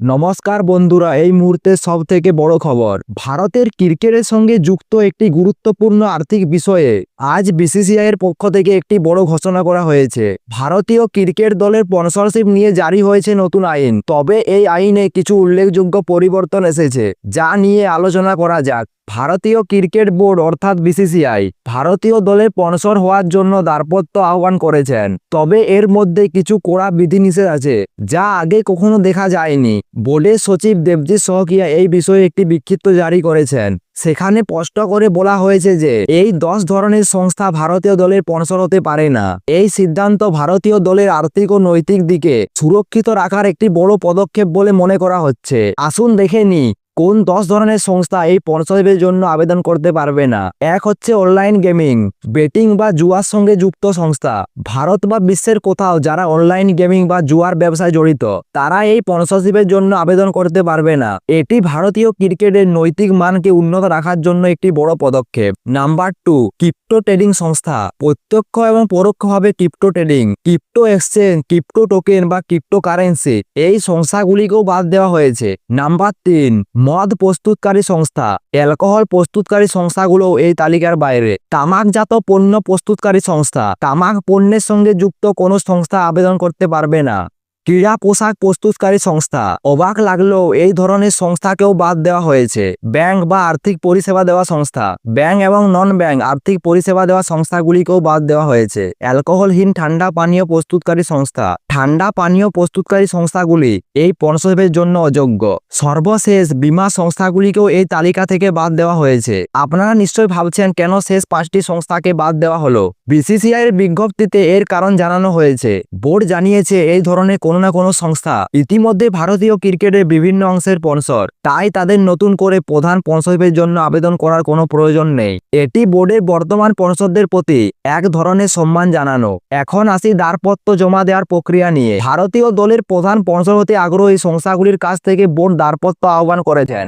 নমস্কার বন্ধুরা, এই মুহূর্তে সব থেকে বড় খবর। ভারতের ক্রিকেটের সঙ্গে যুক্ত একটি গুরুত্বপূর্ণ আর্থিক বিষয়ে আজ বিসিসিআই এর পক্ষ থেকে একটি বড় ঘোষণা করা হয়েছে। ভারতীয় ক্রিকেট দলের স্পন্সরশিপ নিয়ে জারি হয়েছে নতুন আইন। তবে এই আইনে কিছু উল্লেখযোগ্য পরিবর্তন এসেছে, যা নিয়ে আলোচনা করা যাক। ভারতীয় ক্রিকেট বোর্ড অর্থাৎ বিসিসিআই ভারতীয় দলে স্পন্সর হওয়ার জন্য দারপত্য আহ্বান করেছেন। তবে এর মধ্যে কিছু কড়া বিধিনিষেধ আছে, যা আগে কখনো দেখা যায়নি। বোর্ডের সচিব দেবজিৎ সহকিয়া এই বিষয়ে একটি বিক্ষিপ্ত জারি করেছেন। সেখানে স্পষ্ট করে বলা হয়েছে যে, এই দশ ধরনের সংস্থা ভারতীয় দলের স্পন্সর হতে পারে না। এই সিদ্ধান্ত ভারতীয় দলের আর্থিক ও নৈতিক দিকে সুরক্ষিত রাখার একটি বড় পদক্ষেপ বলে মনে করা হচ্ছে। আসুন দেখে নি কোন দশ ধরনের সংস্থা এই স্পন্সরশিপের জন্য আবেদন করতে পারবে না? এক হচ্ছে অনলাইন গেমিং বেটিং বা জুয়ার সঙ্গে যুক্ত সংস্থা। ভারত বা বিশ্বের কোথাও যারা অনলাইন গেমিং বা জুয়ার ব্যবসায় জড়িত, তারা এই স্পন্সরশিপের জন্য আবেদন করতে পারবে না। এটি ভারতীয় ক্রিকেটের নৈতিক মানকে উন্নত রাখার জন্য একটি বড় পদক্ষেপ। নাম্বার টু ক্রিপ্টো ট্রেডিং সংস্থা। প্রত্যক্ষ এবং পরোক্ষভাবে crypto trading crypto exchange crypto token বা ক্রিপ্টো কারেন্সি এই সংস্থাগুলিকেও বাদ দেওয়া হয়েছে। নাম্বার তিন মদ প্রস্তুতকারী সংস্থা। অ্যালকোহল প্রস্তুতকারী সংস্থাগুলো এই তালিকার বাইরে। তামাকজাত পণ্য প্রস্তুতকারী সংস্থা। তামাক পণ্যের সঙ্গে যুক্ত কোনো সংস্থা আবেদন করতে পারবে না। ক্রীড়া পোশাক প্রস্তুতকারী সংস্থা। অবাক লাগলেও এই ধরনের সংস্থাকেও বাদ দেওয়া হয়েছে। ব্যাংক বা আর্থিক পরিষেবা দেওয়া সংস্থা। ব্যাংক এবং নন ব্যাংক আর্থিক পরিষেবা দেওয়া সংস্থাগুলিকেও বাদ দেওয়া হয়েছে। অ্যালকোহলহীন ঠান্ডা পানীয় প্রস্তুতকারী সংস্থা। ঠান্ডা পানীয় প্রস্তুতকারী সংস্থাগুলি এই স্পন্সরশিপের জন্য অযোগ্য। সর্বশেষ বীমা সংস্থাগুলিকেও এই তালিকা থেকে বাদ দেওয়া হয়েছে। আপনারা নিশ্চয়ই ভাবছেন, কেন শেষ পাঁচটি সংস্থাকে বাদ দেওয়া হলো? বিসিসিআই এর বিজ্ঞপ্তিতে এর কারণ জানানো হয়েছে। বোর্ড জানিয়েছে, এই ধরনের কোনো না কোনো সংস্থা। ইতিমধ্যে ভারতীয় ক্রিকেটের বিভিন্ন অংশের স্পন্সর তাই তাদের নতুন করে প্রধান স্পন্সরশিপের জন্য আবেদন করার কোনো প্রয়োজন নেই। এটি বোর্ডের বর্তমান স্পন্সরদের প্রতি এক ধরনের সম্মান জানানো। এখন আসি দারপত্র জমা দেওয়ার প্রক্রিয়া নিয়ে। ভারতীয় দলের প্রধান স্পন্সর হতে আগ্রহী সংস্থাগুলির কাছ থেকে বোর্ড দারপত্র আহ্বান করেছেন।